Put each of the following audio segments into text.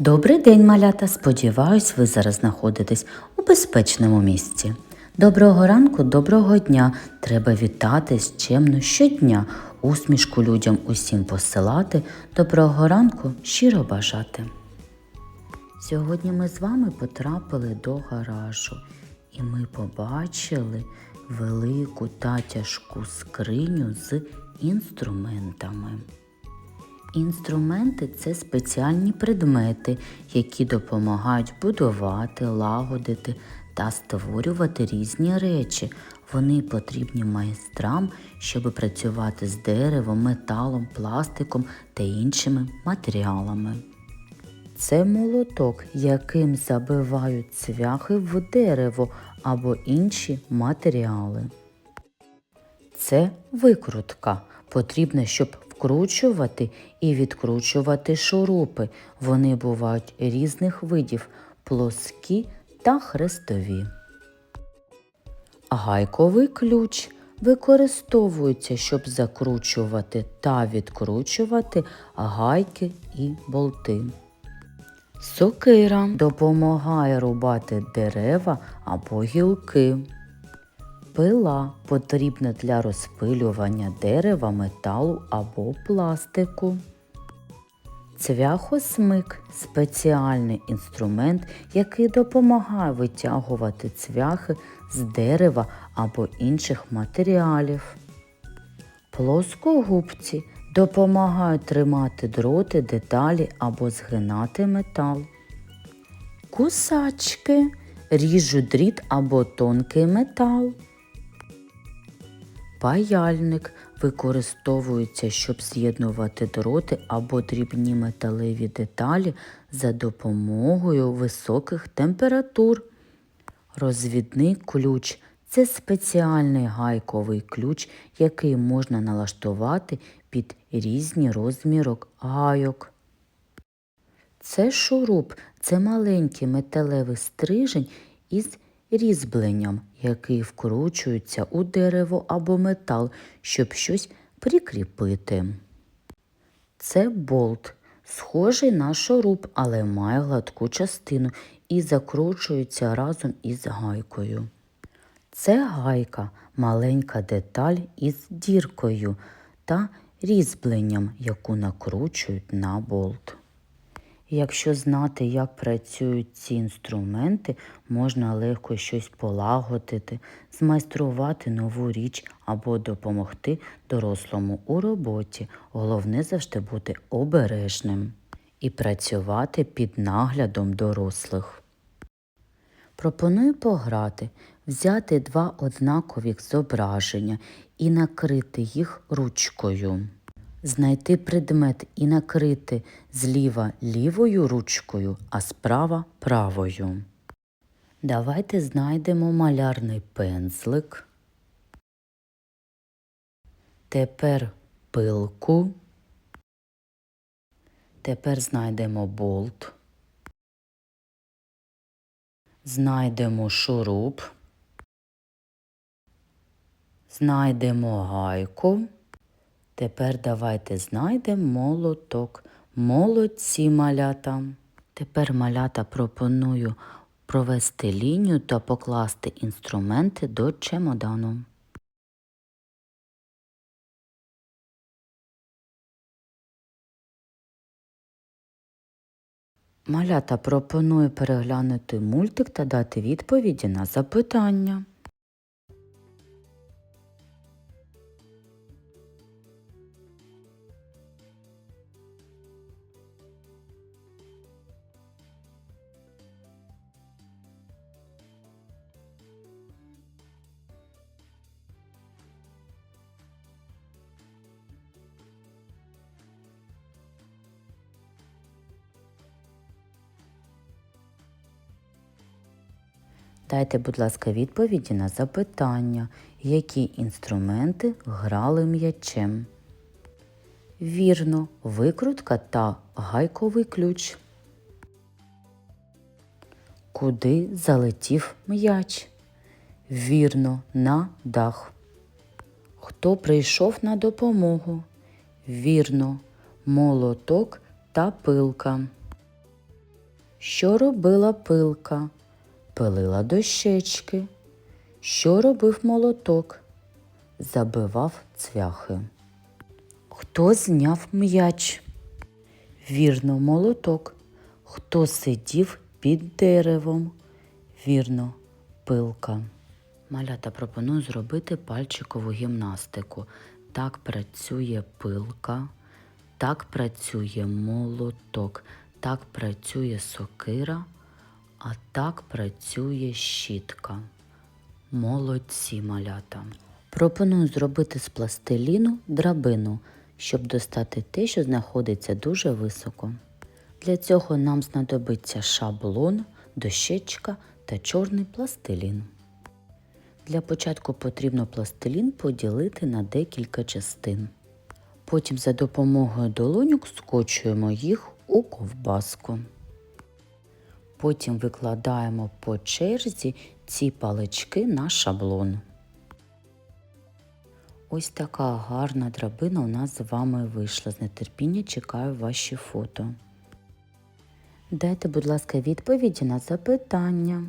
Добрий день, малята! Сподіваюсь, ви зараз знаходитесь у безпечному місці. Доброго ранку, доброго дня! Треба вітатись чемно щодня, усмішку людям усім посилати, доброго ранку щиро бажати. Сьогодні ми з вами потрапили до гаражу, і ми побачили велику та тяжку скриню з інструментами. Інструменти це спеціальні предмети, які допомагають будувати, лагодити та створювати різні речі. Вони потрібні майстрам, щоб працювати з деревом, металом, пластиком та іншими матеріалами. Це молоток, яким забивають цвяхи в дерево або інші матеріали. Це викрутка. Потрібна, щоб вкручувати і відкручувати шурупи. Вони бувають різних видів плоскі та хрестові. Гайковий ключ використовується, щоб закручувати та відкручувати гайки і болти. Сокира допомагає рубати дерева або гілки. Пила потрібна для розпилювання дерева, металу або пластику. Цвяхосмик спеціальний інструмент, який допомагає витягувати цвяхи з дерева або інших матеріалів. Плоскогубці допомагають тримати дроти, деталі або згинати метал. Кусачки ріжуть дріт або тонкий метал. Паяльник використовується, щоб з'єднувати дроти або дрібні металеві деталі за допомогою високих температур. Розвідний ключ це спеціальний гайковий ключ, який можна налаштувати під різні розміри гайок. Це шуруп, це маленький металевий стрижень із різьбленням, який вкручується у дерево або метал, щоб щось прикріпити. Це болт, схожий на шуруп, але має гладку частину і закручується разом із гайкою. Це гайка, маленька деталь із діркою та різьбленням, яку накручують на болт. Якщо знати, як працюють ці інструменти, можна легко щось полагодити, змайструвати нову річ або допомогти дорослому у роботі. Головне завжди бути обережним і працювати під наглядом дорослих. Пропоную пограти, взяти два однакових зображення і накрити їх ручкою. Знайти предмет і накрити зліва лівою ручкою, а справа правою. Давайте знайдемо малярний пензлик. Тепер пилку. Тепер знайдемо болт. Знайдемо шуруп. Знайдемо гайку. Тепер давайте знайдемо молоток. Молодці малята. Тепер малята пропоную провести лінію та покласти інструменти до чемодану. Малята пропоную переглянути мультик та дати відповіді на запитання. Дайте, будь ласка, відповіді на запитання, які інструменти грали м'ячем. Вірно, викрутка та гайковий ключ. Куди залетів м'яч? Вірно, на дах. Хто прийшов на допомогу? Вірно, молоток та пилка. Що робила пилка? Пилила дощечки. Що робив молоток? Забивав цвяхи. Хто зняв м'яч? Вірно, молоток. Хто сидів під деревом? Вірно, пилка. Малята пропоную зробити пальчикову гімнастику. Так працює пилка, так працює молоток, так працює сокира, а так працює щітка. Молодці малята. Пропоную зробити з пластиліну драбину, щоб достати те, що знаходиться дуже високо. Для цього нам знадобиться шаблон, дощечка та чорний пластилін. Для початку потрібно пластилін поділити на декілька частин. Потім за допомогою долоньок скочуємо їх у ковбаску. Потім викладаємо по черзі ці палички на шаблон. Ось така гарна драбина у нас з вами вийшла. З нетерпіння чекаю ваші фото. Дайте, будь ласка, відповіді на запитання,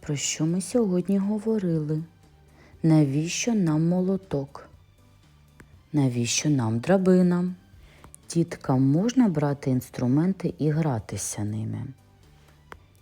про що ми сьогодні говорили. Навіщо нам молоток? Навіщо нам драбина? Діткам можна брати інструменти і гратися ними.